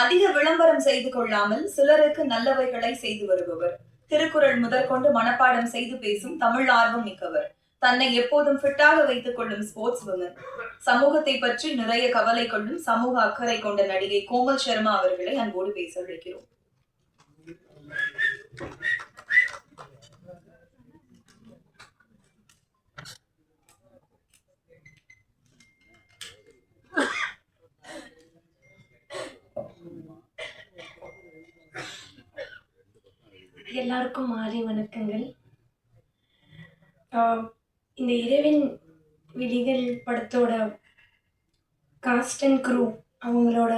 அதிக விளம்பரம் செய்து கொள்ளாமல் சிலருக்கு நல்லவைகளை செய்து வருபவர். திருக்குறள் முதற்கொண்டு மனப்பாடம் செய்து பேசும் தமிழ் ஆர்வம் மிக்கவர். தன்னை எப்போதும் ஃபிட்டாக வைத்துக் கொள்ளும் ஸ்போர்ட்ஸ் உமன் சமூகத்தை பற்றி நிறைய கவலை கொள்ளும் சமூக அக்கறை கொண்ட நடிகை கோமல் சர்மா அவர்களை அன்போடு பேச அழைக்கிறோம். எல்லாருக்கும் மாலை வணக்கங்கள். இந்த இரவின் விழிகள் படத்தோட காஸ்ட் அண்ட் க்ரூ அவங்களோட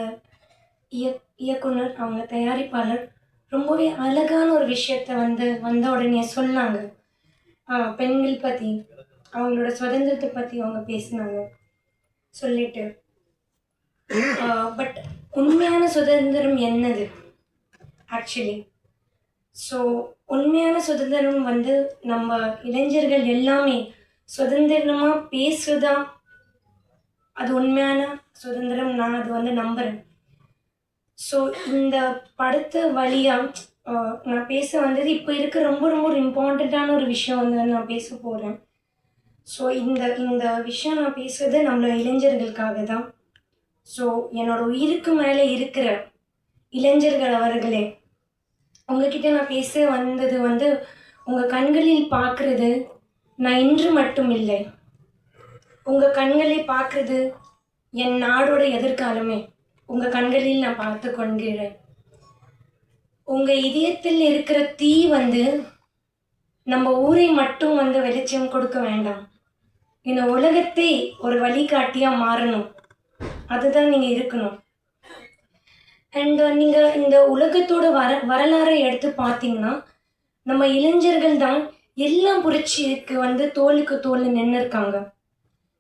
இய இயக்குனர் அவங்க தயாரிப்பாளர் ரொம்பவே அழகான ஒரு விஷயத்த வந்து வந்த உடனே சொன்னாங்க. பெண்கள் பற்றி அவங்களோட சுதந்திரத்தை பற்றி அவங்க பேசினாங்க. சொல்லிட்டு பட் உண்மையான சுதந்திரம் என்னது? ஆக்சுவலி ஸோ உண்மையான சுதந்திரம் வந்து நம்ம இளைஞர்கள் எல்லாமே சுதந்திரமாக பேசுதா அது உண்மையான சுதந்திரம் நான் அது வந்து நம்புகிறேன் ஸோ இந்த படத்து வழியாக நான் பேச வந்தது இப்போ இருக்க ரொம்ப ரொம்ப ஒரு இம்பார்ட்டண்ட்டான ஒரு விஷயம் வந்து நான் பேச போகிறேன் ஸோ இந்த இந்த விஷயம் நான் பேசுறது நம்மள இளைஞர்களுக்காக தான். ஸோ என்னோட உயிருக்கு மேலே இருக்கிற இளைஞர்கள் அவர்களே உங்ககிட்ட நான் பேச வந்தது வந்து உங்கள் கண்களில் பார்க்குறது நான் இன்று மட்டும் இல்லை. உங்கள் கண்களை பார்க்குறது என் நாடோட எதிர்காலமே. உங்கள் கண்களில் நான் பார்த்து கொள்கிறேன். உங்கள் இதயத்தில் இருக்கிற தீ வந்து நம்ம ஊரை மட்டும் வந்து வெளிச்சம் கொடுக்க வேண்டாம். இந்த உலகத்தை ஒரு வழிகாட்டியாக மாறணும். அதுதான் நீங்கள் இருக்கணும். அண்ட் uh, நீங்கள் இந்த உலகத்தோட வர வரலாறை எடுத்து பார்த்தீங்கன்னா நம்ம இளைஞர்கள் தான் எல்லாம் புரட்சிக்கு வந்து தோலுக்கு தோல் நின்று இருக்காங்க.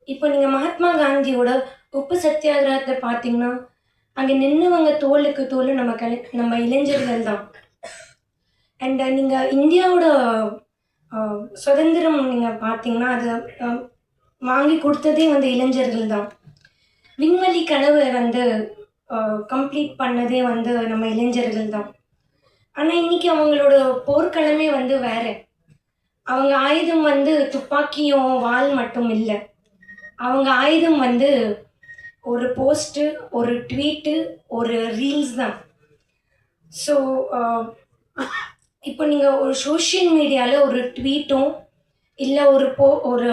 இப்போ நீங்கள் மகாத்மா காந்தியோட உப்பு சத்தியாகிரகத்தை பார்த்தீங்கன்னா அங்கே நின்றுவங்க தோலுக்கு தோல் நம்ம கலை நம்ம இளைஞர்கள் தான். அண்ட் uh, நீங்கள் இந்தியாவோட சுதந்திரம் நீங்கள் பார்த்தீங்கன்னா அது வாங்கி கொடுத்ததே வந்து இளைஞர்கள் தான். விண்வெளி கனவு வந்து கம்ப்ளீட் பண்ணதே வந்து நம்ம இளைஞர்கள் தான். ஆனால் இன்றைக்கி அவங்களோட போர்க்களமே வந்து வேற. அவங்க ஆயுதம் வந்து துப்பாக்கியும் வால் மட்டும் இல்லை. அவங்க ஆயுதம் வந்து ஒரு போஸ்ட்டு ஒரு ட்வீட்டு ஒரு ரீல்ஸ் தான். ஸோ இப்போ நீங்கள் ஒரு சோஷியல் மீடியாவில் ஒரு ட்வீட்டும் இல்லை ஒரு போ ஒரு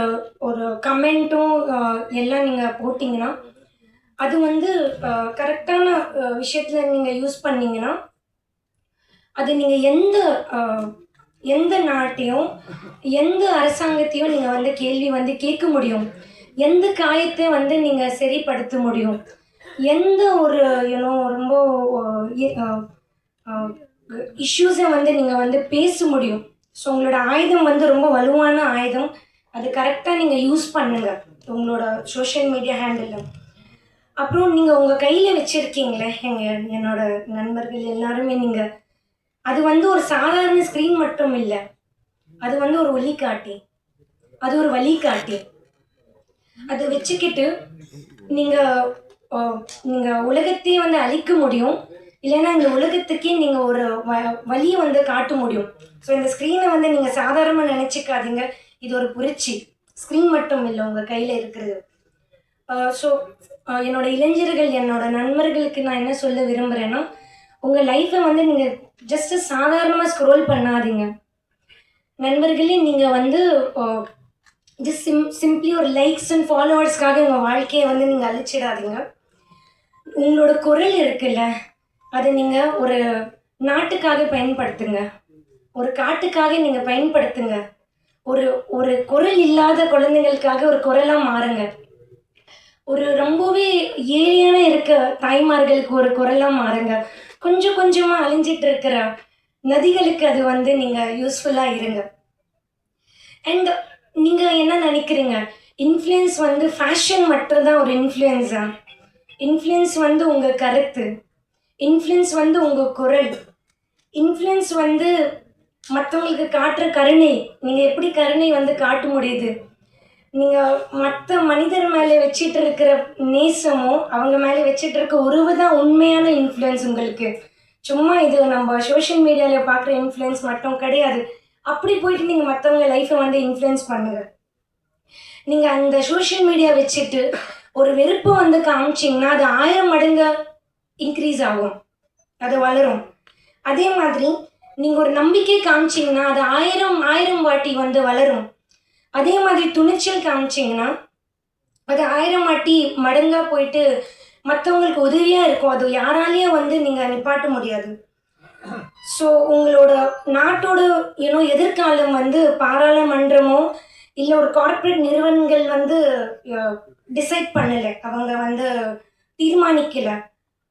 ஒரு கமெண்ட்டும் எல்லாம் நீங்கள் போட்டிங்கன்னா அது வந்து கரெக்டான விஷயத்தில் நீங்கள் யூஸ் பண்ணீங்கன்னா அது நீங்கள் எந்த எந்த நாட்டையும் எந்த அரசாங்கத்தையும் நீங்கள் வந்து கேள்வி வந்து கேட்க முடியும். எந்த காயத்தை வந்து நீங்கள் சரிப்படுத்த முடியும். எந்த ஒரு யூனோ ரொம்ப இஷ்யூஸை வந்து நீங்கள் வந்து பேச முடியும். ஸோ உங்களோட ஆயுதம் வந்து ரொம்ப வலுவான ஆயுதம். அது கரெக்டாக நீங்கள் யூஸ் பண்ணுங்கள் உங்களோட சோஷியல் மீடியா ஹேண்டில் அப்புறம் நீங்கள் உங்கள் கையில் வச்சுருக்கீங்களே எங்கள் என்னோட நண்பர்கள் எல்லாருமே நீங்கள் அது வந்து ஒரு சாதாரண ஸ்க்ரீன் மட்டும் இல்லை. அது வந்து ஒரு ஒளிக்காட்டி அது ஒரு வழிகாட்டி அதை வச்சுக்கிட்டு நீங்கள் நீங்கள் உலகத்தையே வந்து அழிக்க முடியும். இல்லைன்னா இந்த உலகத்துக்கே நீங்கள் ஒரு வ வழியை வந்து காட்ட முடியும். ஸோ இந்த ஸ்க்ரீனை வந்து நீங்கள் சாதாரணமாக நினச்சிக்காதீங்க. இது ஒரு புரட்சி. ஸ்க்ரீன் மட்டும் இல்லை உங்கள் கையில் இருக்கிறது. ஸோ என்னோட இளைஞர்கள் என்னோட நண்பர்களுக்கு நான் என்ன சொல்ல விரும்புகிறேன்னா உங்கள் லைஃப்பை வந்து நீங்கள் ஜஸ்ட் சாதாரணமாக ஸ்க்ரோல் பண்ணாதீங்க. நண்பர்களே நீங்கள் வந்து ஜஸ்ட் சிம் சிம்பிளி ஒரு லைக்ஸ் அண்ட் ஃபாலோவர்ஸ்க்காக உங்கள் வாழ்க்கையை வந்து நீங்கள் அழிச்சிடாதீங்க. உங்களோட குரல் இருக்குல்ல அதை நீங்கள் ஒரு நாட்டுக்காக பயன்படுத்துங்க. ஒரு காட்டுக்காக நீங்கள் பயன்படுத்துங்க. ஒரு ஒரு குரல் இல்லாத குழந்தைங்களுக்காக ஒரு குரலாக மாறுங்க. ஒரு ரொம்பவே ஏழையான இருக்க தாய்மார்களுக்கு ஒரு குரலாக மாறுங்க. கொஞ்சம் கொஞ்சமாக அழிஞ்சிட்டு இருக்கிற நதிகளுக்கு அது வந்து நீங்கள் யூஸ்ஃபுல்லாக இருங்க. அண்ட் நீங்கள் என்ன நினைக்கிறீங்க? இன்ஃப்ளூயன்ஸ் வந்து ஃபேஷன் மட்டும்தான் ஒரு இன்ஃப்ளூயன்ஸா இன்ஃப்ளூயன்ஸ் வந்து உங்கள் கருத்து. இன்ஃப்ளூயன்ஸ் வந்து உங்கள் குரல். இன்ஃப்ளூயன்ஸ் வந்து மற்றவங்களுக்கு காட்டுற கருணை. நீங்கள் எப்படி கருணை வந்து காட்ட முடியுது? நீங்கள் மற்ற மனிதர் மேலே வச்சிட்டு இருக்கிற நேசமும் அவங்க மேலே வச்சிட்டு இருக்க உறவு தான் உண்மையான இன்ஃப்ளூயன்ஸ் உங்களுக்கு. சும்மா இது நம்ம சோஷியல் மீடியாவில் பார்க்குற இன்ஃப்ளூயன்ஸ் மட்டும் கிடையாது. அப்படி போயிட்டு நீங்கள் மற்றவங்க லைஃப்பை வந்து இன்ஃப்ளூயன்ஸ் பண்ணுங்க. நீங்கள் அந்த சோஷியல் மீடியா வச்சுட்டு ஒரு வெறுப்பை வந்து காமிச்சிங்கன்னா அது ஆயிரம் மடங்கு இன்க்ரீஸ் ஆகும். அது வளரும். அதே மாதிரி நீங்கள் ஒரு நம்பிக்கை காமிச்சிங்கன்னா அது ஆயிரம் ஆயிரம் வாட்டி வந்து வளரும். அதே மாதிரி துணிச்சல் காமிச்சிங்கன்னா அது ஆயிரம் வாட்டி மடங்காக போயிட்டு மற்றவங்களுக்கு உதவியாக இருக்கும். அது யாராலேயும் வந்து நீங்கள் நிப்பாட்ட முடியாது. ஸோ உங்களோட நாட்டோட ஏன்னோ எதிர்காலம் வந்து பாராளுமன்றமோ இல்லை ஒரு கார்ப்பரேட் நிறுவனங்கள் வந்து டிசைட் பண்ணலை. அவங்க வந்து தீர்மானிக்கலை.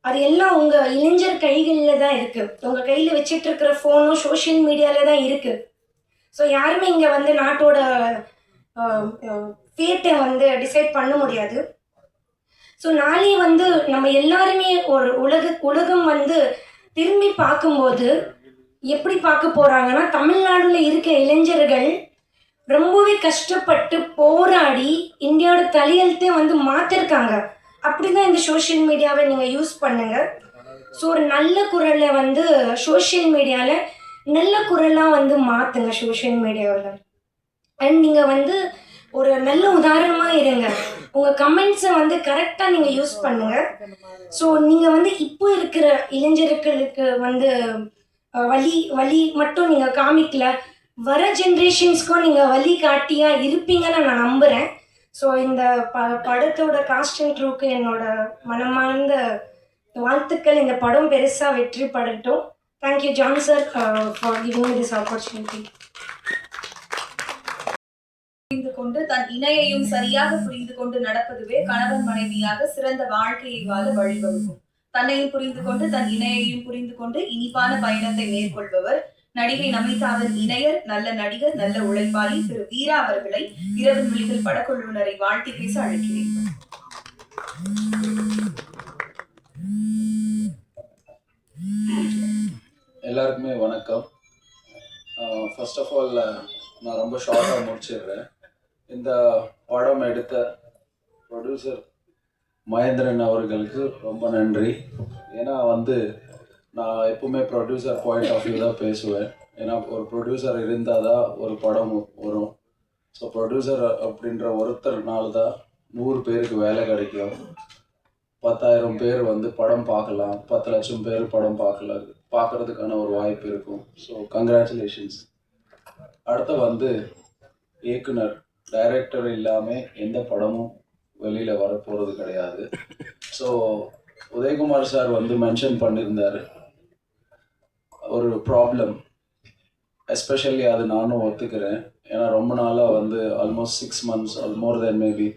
அது எல்லாம் உங்கள் இளைஞர் கைகளில் தான் இருக்குது உங்கள் கையில் வச்சிட்ருக்கிற ஃபோனும் சோஷியல் மீடியாவில் தான் இருக்குது ஸோ யாருமே இங்கே வந்து நாட்டோட ஃபேட்டை வந்து டிசைட் பண்ண முடியாது. ஸோ நாளே வந்து நம்ம எல்லாருமே ஒரு உலக உலகம் வந்து திரும்பி பார்க்கும்போது எப்படி பார்க்க போகிறாங்கன்னா தமிழ்நாடுல இருக்க இளைஞர்கள் ரொம்பவே கஷ்டப்பட்டு போராடி இந்தியாவோட தலையெழுத்தே வந்து மாற்றிருக்காங்க அப்படி தான் இந்த சோஷியல் மீடியாவை நீங்கள் யூஸ் பண்ணுங்க. ஸோ ஒரு நல்ல குரலை வந்து சோஷியல் மீடியாவில் நல்ல குரலாக வந்து மாற்றுங்க சோஷியல் மீடியாவில். அண்ட் நீங்கள் வந்து ஒரு நல்ல உதாரணமாக இருங்க. உங்கள் கமெண்ட்ஸை வந்து கரெக்டாக நீங்கள் யூஸ் பண்ணுங்கள் ஸோ நீங்கள் வந்து இப்போ இருக்கிற இளைஞர்களுக்கு வந்து வழி வழி மட்டும் நீங்கள் காமிக்கல. வர ஜென்ரேஷன்ஸ்க்கும் நீங்கள் வழி காட்டியாக இருப்பீங்கன்னு நான் நம்புகிறேன் ஸோ இந்த ப படத்தோட காஸ்ட் அண்ட் க்ரூக்கு என்னோட மனமார்ந்த வாழ்த்துக்கள். இந்த படம் பெருசாக வெற்றி படட்டும். Thank you John sir for giving this opportunity புரிந்து கொண்டு தன் இணையையும் சரியாக புரிந்து கொண்டு நடப்பதுவே கணவன் மனைவியாக சிறந்த வாழ்க்கையை வாழ வழிவகுக்கும். தன்னையும் புரிந்து கொண்டு தன் இணையையும் புரிந்து கொண்டு இனிப்பான பயணத்தை மேற்கொள்பவர். நடிகை நமிதாவின் இணையர் நல்ல நடிகர் நல்ல உழைப்பாளி திரு வீரா அவர்களை இரவு விழிகள் படக்குழுவினரை வாழ்த்தி பேச அழைக்கிறேன். எல்லாருக்குமே வணக்கம். ஃபர்ஸ்ட் ஆஃப் ஆல் நான் ரொம்ப ஷார்ட்டாக முடிச்சிடுறேன். இந்த படம் எடுத்த ப்ரொடியூசர் மகேந்திரன் அவர்களுக்கு ரொம்ப நன்றி. ஏன்னா வந்து நான் எப்பவுமே ப்ரொடியூசர் பாயிண்ட் ஆஃப் வியூ தான் பேசுவேன். ஏன்னா ஒரு ப்ரொடியூசர் இருந்தால் தான் ஒரு படம் வரும். ஸோ ப்ரொடியூசர் அப்படின்ற ஒருத்தர்னால தான் நூறு பேருக்கு வேலை கிடைக்கும். பத்தாயிரம் பேர் வந்து படம் பார்க்கலாம். பத்து லட்சம் பேர் படம் பார்க்கலாம். பார்க்கறதுக்கான ஒரு வாய்ப்பு இருக்கும். ஸோ கங்க்ராச்சுலேஷன்ஸ் அடுத்து வந்து இயக்குனர் டைரக்டர் இல்லாமல் எந்த படமும் வெளியில் வரப்போகிறது கிடையாது. ஸோ உதயகுமார் சார் வந்து மென்ஷன் பண்ணியிருந்தார். ஒரு ப்ராப்ளம் எஸ்பெஷலி அது நானும் ஒத்துக்கிறேன். ஏன்னா ரொம்ப நாளாக வந்து almost six months all more then maybe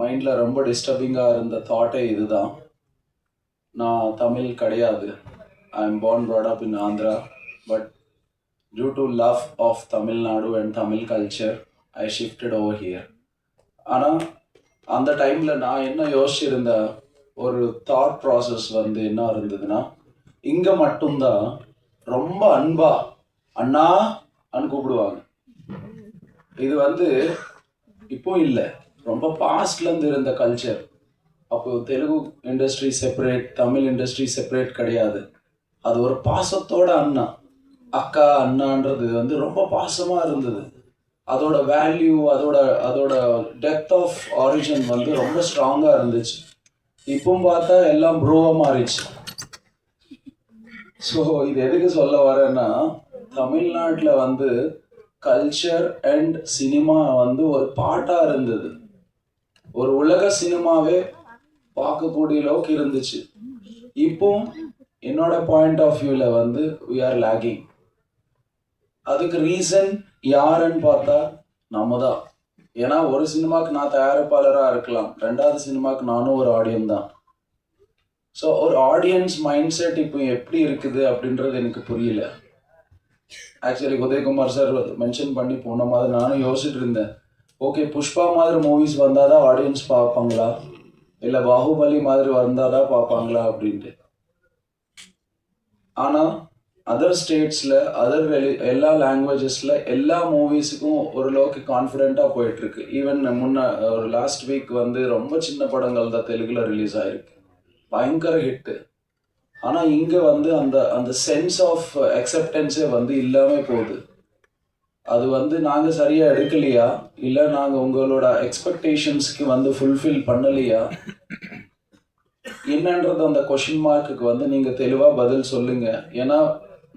மைண்டில் ரொம்ப டிஸ்டர்பிங்காக இருந்த தாட்டே இதுதான். நான் தமிழ் கிடையாது. I am born brought up in Andhra but due to love of Tamil Nadu and Tamil culture I shifted over here ஆனால் அந்த டைமில் நான் என்ன யோசிச்சிருந்த ஒரு தாட் ப்ராசஸ் வந்து என்ன இருந்ததுன்னா இங்கே மட்டும்தான் ரொம்ப அன்பா அண்ணா அன்னு கூப்பிடுவாங்க. இது வந்து இப்போ இல்லை. ரொம்ப பாஸ்ட்லேருந்து இருந்த கல்ச்சர் அப்போ Telugu industry separate Tamil industry separate கிடையாது. அது ஒரு பாசத்தோட அண்ணா. அக்கா அண்ணான்றது வந்து ரொம்ப பாசமாக இருந்தது. அதோட வேல்யூ அதோட அதோட டெப்த் ஆஃப் ஆரிஜின் வந்து ரொம்ப ஸ்ட்ராங்காக இருந்துச்சு. இப்போ பார்த்தா எல்லாம் ப்ரோவாக மாறிச்சு ஸோ இது எதுக்கு சொல்ல வரேன்னா தமிழ்நாட்டில் வந்து கல்ச்சர் அண்ட் சினிமா வந்து ஒரு பாட்டாக இருந்தது. ஒரு உலக சினிமாவே பார்க்கக்கூடிய அளவுக்கு இருந்துச்சு. இப்போ என்னோட பாயிண்ட் ஆஃப் வியூவில் வந்து வி ஆர் லேகிங் அதுக்கு ரீசன் யாருன்னு பார்த்தா நம்ம தான் ஏன்னா ஒரு சினிமாவுக்கு நான் தயாரிப்பாளராக இருக்கலாம். ரெண்டாவது சினிமாவுக்கு நானும் ஒரு ஆடியன் தான். ஸோ ஒரு ஆடியன்ஸ் மைண்ட் செட் இப்போ எப்படி இருக்குது அப்படின்றது எனக்கு புரியல. ஆக்சுவலி உதயகுமார் சார் மென்ஷன் பண்ணி போன மாதிரி நானும் யோசிச்சுட்டு இருந்தேன். ஓகே புஷ்பா மாதிரி மூவிஸ் வந்தால் தான் ஆடியன்ஸ் பார்ப்பாங்களா? இல்லை பாகுபலி மாதிரி வந்தால் தான் பார்ப்பாங்களா அப்படின்ட்டு. ஆனால் அதர் ஸ்டேட்ஸில் அதர் வெளி எல்லா லாங்குவேஜஸில் எல்லா மூவிஸுக்கும் ஓரளவுக்கு கான்ஃபிடெண்ட்டாக போயிட்டுருக்கு. ஈவன் முன்ன ஒரு லாஸ்ட் வீக் வந்து ரொம்ப சின்ன படங்கள் தான் தெலுங்கில் ரிலீஸ் ஆகிருக்கு பயங்கர ஹிட்டு ஆனால் இங்கே வந்து அந்த அந்த சென்ஸ் ஆஃப் அக்செப்டன்ஸே வந்து இல்லாமல் போகுது. அது வந்து நாங்கள் சரியாக எடுக்கலையா? இல்லை நாங்கள் உங்களோட எக்ஸ்பெக்டேஷன்ஸ்க்கு வந்து ஃபுல்ஃபில் பண்ணலையா? என்னன்றது அந்த கொஷின் மார்க்குக்கு வந்து நீங்கள் தெளிவாக பதில் சொல்லுங்க. ஏன்னா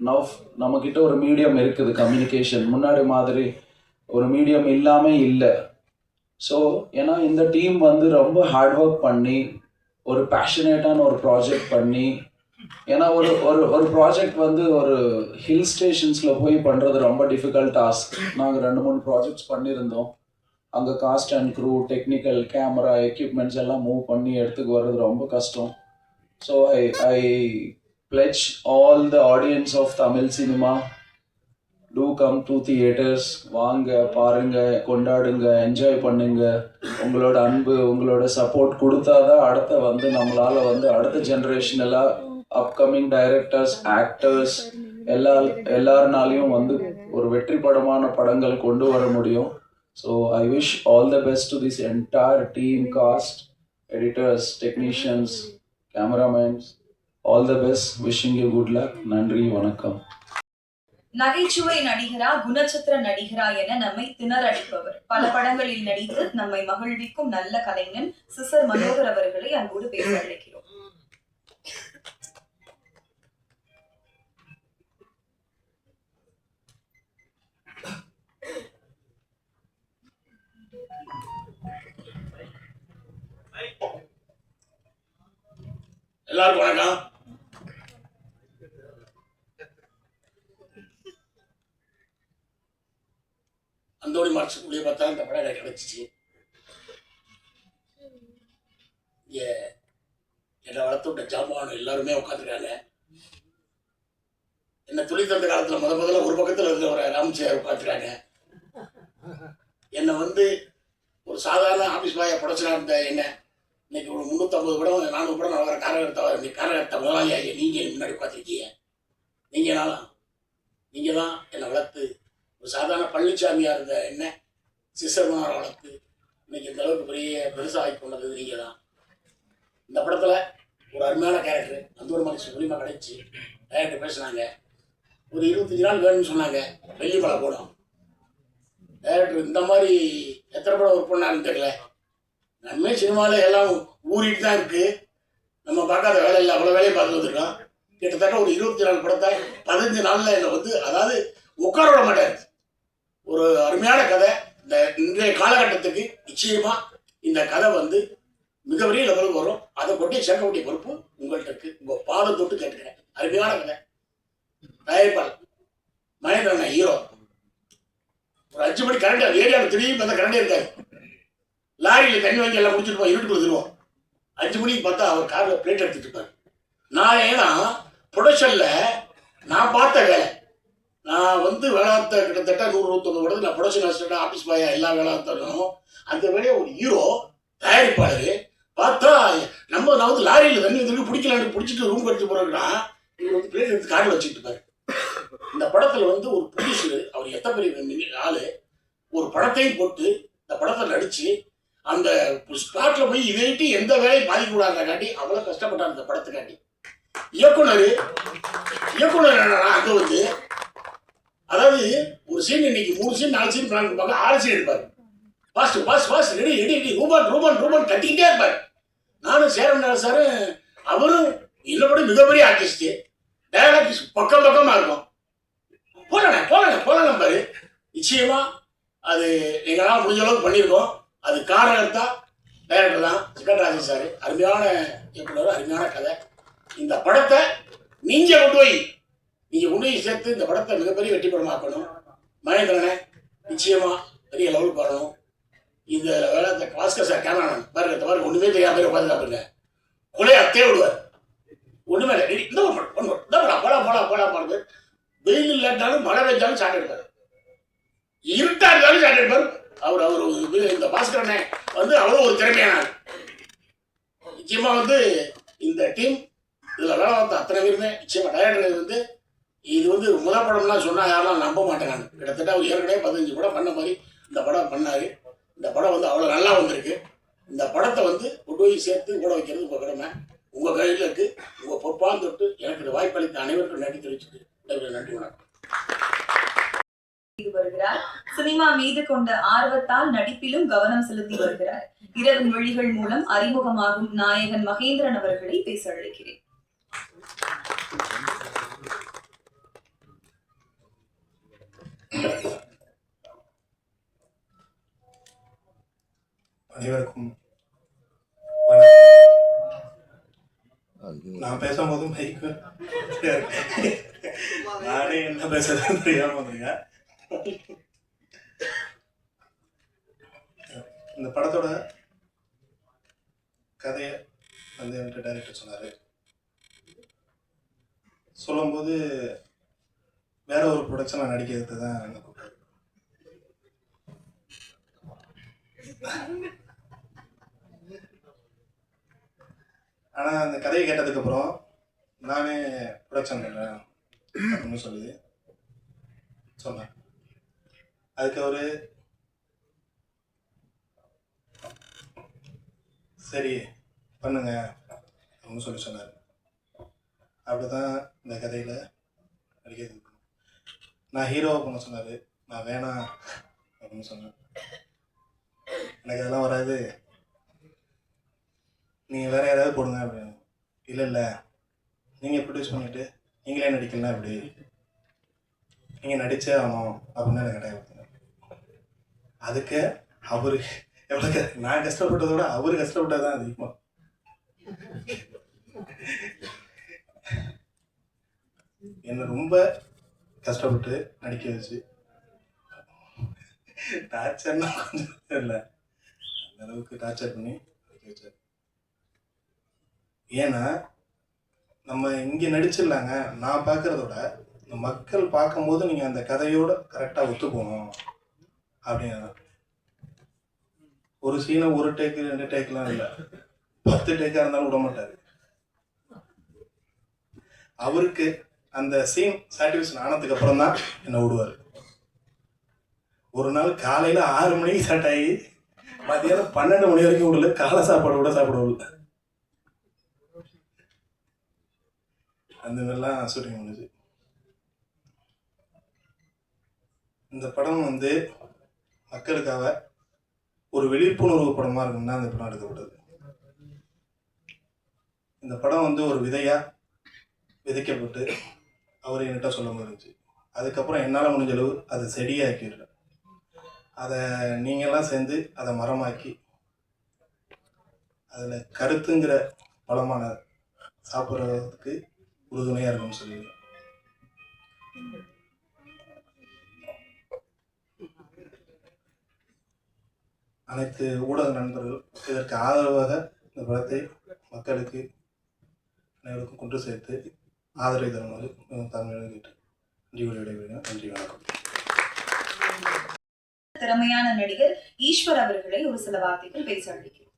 நவ் நம்மக்கிட்ட ஒரு மீடியம் இருக்குது கம்யூனிகேஷன் முன்னாடி மாதிரி ஒரு மீடியம் இல்லாமல் இல்லை. ஸோ ஏன்னா இந்த டீம் வந்து ரொம்ப ஹார்ட் ஒர்க் பண்ணி ஒரு பேஷனேட்டான ஒரு ப்ராஜெக்ட் பண்ணி ஏன்னா ஒரு ஒரு ஒரு ப்ராஜெக்ட் வந்து ஒரு ஹில் ஸ்டேஷன்ஸில் போய் பண்ணுறது ரொம்ப டிஃபிகல்ட் டாஸ்க் நாங்கள் ரெண்டு மூணு ப்ராஜெக்ட்ஸ் பண்ணியிருந்தோம். அங்கே cast and crew technical camera equipments எல்லாம் மூவ் பண்ணி எடுத்துக்கு வர்றது ரொம்ப கஷ்டம். So I I pledge all the audience of Tamil cinema to come to theatres வாங்க பாருங்க கொண்டாடுங்க என்ஜாய் பண்ணுங்க. உங்களோட அன்பு உங்களோட சப்போர்ட் கொடுத்தாதான் அடுத்த வந்து நம்மளால வந்து அடுத்த ஜென்ரேஷனெல்லாம் அப்கமிங் டைரக்டர்ஸ் ஆக்டர்ஸ் எல்லா எல்லாருனாலையும் வந்து ஒரு வெற்றி படமான படங்கள் கொண்டு வர முடியும். So I wish all the best to this entire team cast editors technicians cameramans all the best wishing you good luck நன்றி வணக்கம் நகைச்சுவை நடிகரா குணச்சித்திர நடிகரா என நம்மை திணறடிப்பவர் பல படங்களில் நடித்து நம்மை மகிழ்விக்கும் நல்ல கலைஞன் சிசர் மனோகர் அவர்களை அன்போடு பேச அழைக்கிறோம் எல்லாருக்கும் வணக்கம். அந்தோடி மார்க்ஸுக்குள்ளேயே பார்த்தா அந்த படம் எனக்கு கிடைச்சிச்சு. இங்கே என்னை வளர்த்து விட்ட ஜாமான் எல்லாருமே உட்காந்துருக்காங்க என்னை துளி தந்த காலத்தில் முத முதல்ல ஒரு பக்கத்தில் இருந்த ஒரு ராமச்சேர் உட்காந்துருக்காங்க என்னை வந்து ஒரு சாதாரண ஆஃபீஸ் பாயை புடச்சினா இருந்த என்ன. இன்னைக்கு ஒரு முந்நூற்றம்பது படம் நானூறு படம் நான் வர காரகர்த்தா நீ காரகர்த்த முதலாளியாக நீங்கள் முன்னாடி உட்காந்துருக்கீங்க நீங்கள் நானும் நீங்கள் தான் என்னை வளர்த்து ஒரு சாதாரண பழனிசாமியாக இருந்த என்ன சிசர்மனாரை வளர்த்து இன்னைக்கு இந்த அளவுக்கு பெரிய பெருசாகி கொண்டது நீங்கள் தான். இந்த படத்தில் ஒரு அருமையான கேரக்டர் அந்த ஒரு மனுஷன் மூலியமாக கிடைச்சி டேரக்டர் பேசுனாங்க. ஒரு இருபத்தஞ்சி நாள் வேணும்னு சொன்னாங்க. வெள்ளிமலை போனோம் டேரக்டர் இந்த மாதிரி எத்தனை படம் ஒர்க் பண்ணாருன்னு தெரியல. நம்ம சினிமாவில் எல்லாம் ஊறிட்டு தான் இருக்குது நம்ம பார்க்காத வேலை இல்லை. அவ்வளோ வேலையை பார்த்து வந்துருக்கோம் கிட்டத்தட்ட ஒரு இருபத்தி நாலு படத்தை பதினஞ்சு நாளில் என்னை வந்து அதாவது உட்கார விட மாட்டார். ஒரு அருமையான கதை. இந்த இன்றைய காலகட்டத்துக்கு நிச்சயமாக இந்த கதை வந்து மிகப்பெரிய லெவலுக்கு வரும். அதை கொட்டி சேர்க்க வேண்டிய பொறுப்பு உங்கள்கிட்ட இருக்கு. உங்கள் பாதம் தொட்டு கேட்டுக்கிறேன். அருமையான கதை. தயாரிப்பாளர். மகேந்திரன் ஹீரோ அஞ்சு மணி கரண்ட் ஏரியாவில் திடீர்னு பார்த்தா கரண்டே இருக்காது லாரியில் தண்ணி வாங்கி எல்லாம் முடிச்சுட்டு போய் இருட்டு கொடுத்துருவோம் அஞ்சு மணிக்கு பார்த்தா அவர் காரில் பிளேட் எடுத்துட்டு இருப்பார். நான் ஏன்னா ப்ரொடக்ஷனில் நான் பார்த்த வேலை. நான் வந்து வேளாத்த கிட்டத்தட்ட நூறு நூற்றொம்பது வருது நான் ப்ரொடக்ஷன் அசிஸ்டன்ட் ஆஃபீஸ் பாயா எல்லா வேளாத்தனும் அந்த வேலையை ஒரு ஹீரோ தயாரிப்பாளர் பார்த்தா நம்ம நான் வந்து லாரியில் தண்ணி வந்து பிடிக்கலான்னு பிடிச்சிட்டு ரூம் எடுத்து போகிறோம்னா இவர் வந்து பிளேட் எடுத்து காரில் வச்சுட்டு இருப்பாரு. இந்த படத்தில் வந்து ஒரு ப்ரொடியூசர் அவர் எத்தனை பெரிய ஆளு ஒரு படத்தையும் போட்டு இந்த படத்தை நடிச்சு அந்த ஸ்பாட்ல போய் இதைட்டு எந்த வேலையும் பாதிக்க காட்டி அவ்வளவு கஷ்டப்பட்டார் இந்த படத்துக்காண்டி. இயக்குனர் இயக்குனர் என்னன்னா அங்க வந்து அதாவது ஒரு சீன் இன்னைக்கு மூணு சீன் நாலு சீன் பிளான் பண்ணுவாங்க ஆறு சீன் எடுப்பாரு. Fast fast fast ready ready ready ரூபான் ரூபான் ரூபான் கட்டிக்கிட்டே இருப்பாரு. நானும் சேரன் சார் அவரும் என்னோட மிகப்பெரிய ஆர்டிஸ்ட் டயலாக் பக்கம் பக்கமா இருக்கும். போடலாம் போடலாம் போடலாம் பாரு. நிச்சயமா அது எங்களால் முடிஞ்ச அளவுக்கு பண்ணியிருக்கோம். அது காரணம் தான் டைரக்டர் தான் சிக்கன் சார். அருமையான இயக்குனர் அருமையான கதை. இந்த படத்தை நீங்க கொண்டு போய் நீங்கள் கொண்டு போய் சேர்த்து இந்த படத்தை மிகப்பெரிய வெற்றி படமாக்கணும். மகேந்திரனை நிச்சயமாக பெரிய லெவலுக்கு வரணும். இந்த வேலை இந்த பாஸ்கர் சார் கேமராமேன் பாருங்க இந்த பாருங்க ஒண்ணுமே தெரியாம உட்காந்து பாருங்க கொலையை அத்தே விடுவார் ஒண்ணுமே இல்லை ரெடி, இந்த ஒரு படம், ஒன்று இந்த படம் போலாம் போலாம் போலாம் பாருங்க வெயில் இல்லாட்டாலும் மழை பெஞ்சாலும் சாட்டை எடுப்பார். இருட்டா இருந்தாலும் சாட்டை எடுப்பார். அவர் அவர் இந்த பாஸ்கரனை வந்து அவ்வளோ ஒரு திறமையானார் நிச்சயமா வந்து இந்த டீம் இதுல வேலை பார்த்த அத்தனை பேருமே நிச்சயமா டைரக்டர் வந்து இது வந்து முதல் படம்லாம் சொன்னால் யாரெல்லாம் நம்ப மாட்டேன் நான். கிட்டத்தட்ட அவர் ஏற்கனவே பதினஞ்சு படம் பண்ண மாதிரி இந்த படம் பண்ணாரு. இந்த படம் வந்து அவ்வளோ நல்லா வந்திருக்கு. இந்த படத்தை வந்து கொண்டு போய் சேர்த்து கூட வைக்கிறது உங்கள் கடமை. உங்கள் கையில் இருக்குது உங்கள் பொறுப்பான் தொட்டு எனக்கு வாய்ப்பளித்த அனைவருக்கும் நன்றி தெரிவிச்சுட்டு நன்றி வணக்கம். வருகிறார். சினிமா மீது கொண்ட ஆர்வத்தால் நடிப்பிலும் கவனம் செலுத்தி வருகிறார். இரவு மொழிகள் மூலம் அறிமுகமாகும் நாயகன் மகேந்திரன் அவர்களை பேச அழைக்கிறேன். அனைவருக்கும் வணக்கம். நான் பேசும்போது மைக்கு நானே என்ன பேசுறதுன்னு தெரியாம வந்துருங்க. இந்த படத்தோட கதையை வந்து என்கிட்ட டைரக்டர் சொன்னாரு. சொல்லும்போது வேற ஒரு ப்ரொடக்ஷனில் நடிக்கிறதுக்கு தான் எனக்கு கூப்பிட்டாரு. ஆனால் அந்த கதையை கேட்டதுக்கப்புறம் நானே ப்ரொடக்ஷன் பண்ணுறேன் அப்படின்னு சொல்லுது சொன்னேன் அதுக்கு அவர் சரி பண்ணுங்க அப்படின்னு சொல்லி சொன்னார் அப்படிதான் இந்த கதையில நடிக்கிறது நான் ஹீரோவை பண்ண சொன்னார் நான் வேணாம் அப்படின்னு சொன்னேன் எனக்கு அதெல்லாம் வராது நீங்கள் வேற யாராவது போடுங்க அப்படின்னு இல்லை இல்லை நீங்கள் ப்ரொடியூஸ் பண்ணிட்டு நீங்களே நடிக்கலாம் இப்படி நீங்கள் நடிச்சே ஆகணும் அப்படின்னு எனக்கு கிடையாது அதுக்கு அவரு எவ்வளோ நான் கஷ்டப்பட்டதை விட அவர் கஷ்டப்பட்டது தான் அதிகமாக என்னை ரொம்ப கஷ்டப்பட்டு நடிக்க வச்சு. டார்ச்சர்னா கொஞ்சம் இல்லை அந்த அளவுக்கு டார்ச்சர் பண்ணி நடிக்க வச்சார். ஏன்னா நம்ம இங்கே நடிச்சிடலாங்க. நான் பார்க்கறதோட இந்த மக்கள் பார்க்கும்போது நீங்கள் அந்த கதையோட கரெக்டாக ஒத்து போகணும் அப்படின்னு. ஒரு சீனை ஒரு டேக்கு ரெண்டு டேக்லாம் இல்லை. பத்து டேக்காக இருந்தாலும் விட மாட்டார். அவருக்கு அந்த சீன் சாட்டிஸ்ஃபேக்ஷன் ஆனதுக்கு அப்புறம் தான் என்னை விடுவார். ஒரு நாள் காலையில் ஆறு மணிக்கு ஸ்டார்ட் ஆகி மதியானம் பன்னெண்டு மணி வரைக்கும் விடல. காலை சாப்பாடு கூட சாப்பிட அந்த மாதிரிலாம் ஷூட்டிங் பண்ணுச்சு இந்த படம் வந்து மக்களுக்காக ஒரு விழிப்புணர்வு படமாக இருக்குன்னா இந்த படம் எடுக்கப்பட்டது. இந்த படம் வந்து ஒரு விதையாக விதைக்கப்பட்டு அவர் என்கிட்ட சொல்ல முடிஞ்சு அதுக்கப்புறம் என்னால் முடிஞ்ச அளவு அதை செடியாக்கிடுறேன். அதை நீங்கள்லாம் சேர்ந்து அதை மரமாக்கி அதில் கருத்துங்கிற பழமான சாப்பிட்றதுக்கு உறுதுணையாக இருக்கும்னு சொல்லி அனைத்து ஊடக நண்பர்கள் இதற்கு ஆதரவாக இந்த படத்தை மக்களுக்கு அனைவருக்கும் கொண்டு சேர்த்து ஆதரவு தருமாறு தமிழக கேட்டு நன்றி விடைபெறுகிறேன். நன்றி வணக்கம். திறமையான நடிகர் ஈஸ்வர் அவர்களை ஒரு சில வார்த்தைகள் பேச அழைக்கிறேன்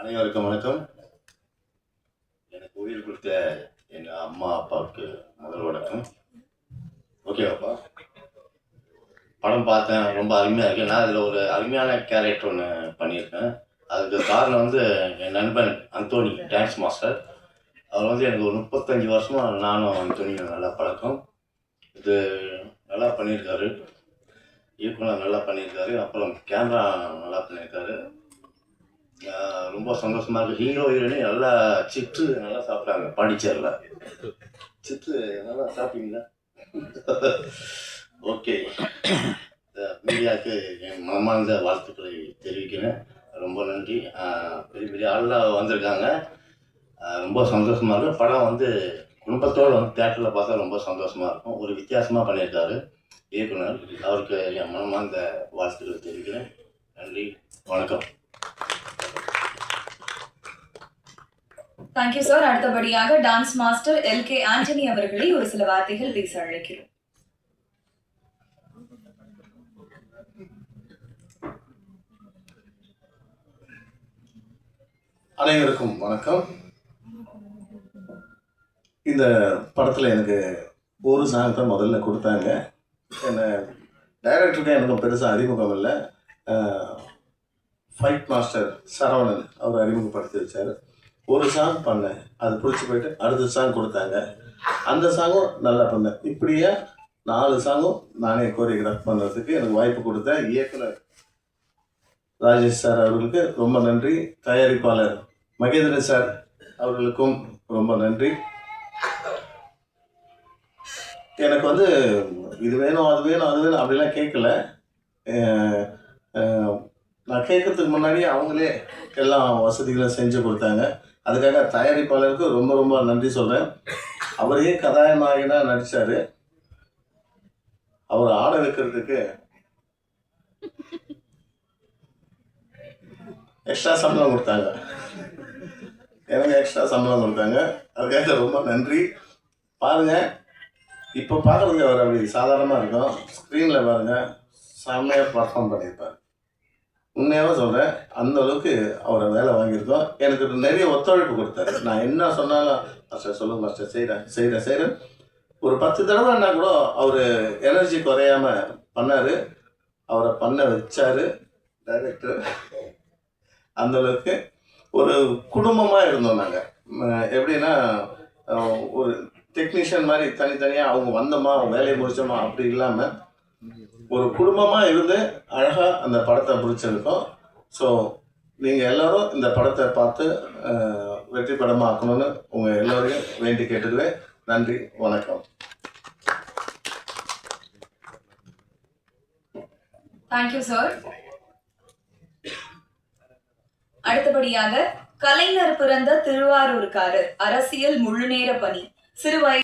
அனைவருக்கும் வணக்கம். எனக்கு உயிர் கொடுத்த எங்க அம்மா அப்பாவுக்கு முதல் வணக்கம். ஓகேவாப்பா படம் பார்த்தேன் ரொம்ப அருமையாக இருக்கு. நான் அதில் ஒரு அருமையான கேரக்டர் ஒன்று பண்ணியிருக்கேன். அதுக்கு காரணம் வந்து என் நண்பன் அந்தோனி டான்ஸ் மாஸ்டர் அவர் வந்து எனக்கு ஒரு முப்பத்தஞ்சு வருஷமா நானும் அந்தோனியும் நல்லா பழக்கம். இது நல்லா பண்ணியிருக்காரு. இயக்குனர் நல்லா பண்ணியிருக்காரு அப்புறம் கேமரா நல்லா பண்ணியிருக்காரு. ரொம்ப சந்தோஷமா இருக்கு. ஹீரோ ஹீரோனே நல்லா சிற்று நல்லா சாப்பிட்றாங்க பாண்டிச்சேரியில். சிற்று நல்லா சாப்பிட்டீங்களா? ஓகே. மீடியாவுக்கு என் மனமார்ந்த வாழ்த்துக்களை தெரிவிக்கிறேன். ரொம்ப நன்றி. பெரிய பெரிய ஆள்லாம் வந்திருக்காங்க. ரொம்ப சந்தோஷமா இருக்கு. படம் வந்து குடும்பத்தோடு வந்து தேட்டரில் பார்த்தா ரொம்ப சந்தோஷமா இருக்கும். ஒரு வித்தியாசமாக பண்ணியிருக்காரு. இயக்குனர் அவருக்கு என் மனமார்ந்த வாழ்த்துக்களை தெரிவிக்கிறேன். நன்றி. வணக்கம். தேங்க்யூ சார் அடுத்தபடியாக dance master L K Antony அவர்களை ஒரு சில வார்த்தைகள் பேச அழைக்கிறோம். அனைவருக்கும் வணக்கம். இந்த படத்தில் எனக்கு ஒரு சாங் தான் முதல்ல கொடுத்தாங்க. என்ன டைரக்டருக்கு எனக்கு பெருசாக அறிமுகம் இல்லை. ஃபைட் மாஸ்டர் சரவணன் அவர் அறிமுகப்படுத்தி வச்சார். ஒரு சாங் பண்ணேன். அது பிடிச்சி போயிட்டு அடுத்த சாங் கொடுத்தாங்க. அந்த சாங்கும் நல்லா பண்ணேன். இப்படியே நாலு சாங்கும் நானே கோரியோகிராஃப் பண்ணுறதுக்கு எனக்கு வாய்ப்பு கொடுத்த இயக்குனர் ராஜேஷ் சார் அவர்களுக்கு ரொம்ப நன்றி. தயாரிப்பாளர் மகேந்திரன் சார் அவர்களுக்கும் ரொம்ப நன்றி. எனக்கு வந்து இது வேணும் அது வேணும் அது வேணும் அப்படிலாம் கேட்கல. நான் கேட்கறதுக்கு முன்னாடியே அவங்களே எல்லா வசதிகளும் செஞ்சு கொடுத்தாங்க. அதுக்காக தயாரிப்பாளருக்கு ரொம்ப ரொம்ப நன்றி சொல்கிறேன் அவரே கதாநாயகனாக நடித்தார் அவர் ஆட வைக்கிறதுக்கு எக்ஸ்ட்ரா சம்பளம் கொடுத்தாங்க. எனக்கு எக்ஸ்ட்ரா சம்பளம் கொடுத்தாங்க. அதுக்காக ரொம்ப நன்றி. பாருங்கள் இப்போ பார்க்குறதுக்கு அவர் அப்படி சாதாரணமாக இருக்கும் ஸ்க்ரீனில் பாருங்க செம்மையாக பர்ஃபார்ம் பண்ணியிருப்பார். உண்மையாக சொல்கிறேன் அந்த அளவுக்கு அவரை வேலை வாங்கியிருக்கோம். எனக்கு நிறைய ஒத்துழைப்பு கொடுத்தாரு. நான் என்ன சொன்னாலும் மாஸ்டர் சொல்லுங்க மாஸ்டர் செய்கிறேன் செய்கிறேன் செய்கிறேன் ஒரு பத்து தடவைன்னா கூட அவர் எனர்ஜி குறையாம பண்ணார். அவரை பண்ண வச்சார் டைரக்டர் அந்த அளவுக்கு ஒரு குடும்பமாக இருந்தோம் நாங்கள் எப்படின்னா ஒரு டெக்னீஷியன் மாதிரி தனித்தனியாக அவங்க வந்தோமா அவங்க வேலையை முடிச்சோமா அப்படி இல்லாமல் ஒரு குடும்பமாக இருந்து அழகாக அந்த படத்தை பிடிச்சிருக்கோம் ஸோ நீங்கள் எல்லோரும் இந்த படத்தை பார்த்து வெற்றி படமாக ஆக்கணும்னு உங்கள் எல்லோரையும் வேண்டி கேட்டுக்குவேன் நன்றி வணக்கம். தேங்க்யூ சார் அடுத்தபடியாக கலைஞர் பிறந்த திருவாரூர்காரர் அரசியல் முழுநேர பணி. சிறுவயது